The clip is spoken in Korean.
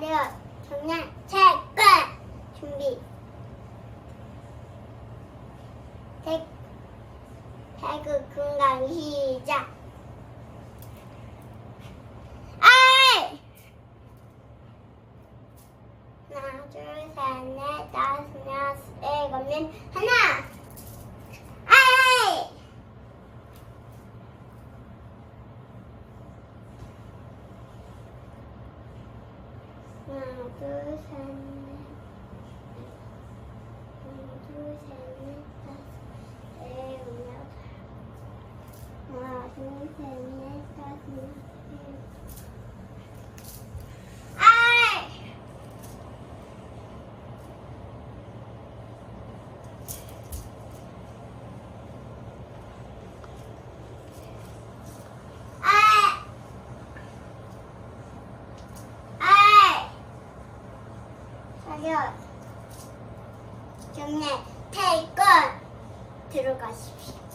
가려 정량 책과 준비. 책 태극 건강 시작. 아이! 하나 둘 셋 넷 다섯 여섯 일곱 넷 하나. 하나, 둘, 셋, 넷. 하나, 둘, 셋, 넷, 다섯, 일곱, 여덟. 하나, 둘, 셋, 넷, 다섯, 여섯, 일곱. 아이! 아이! 아이! 저기요. 정말 탈것 들어가십시오.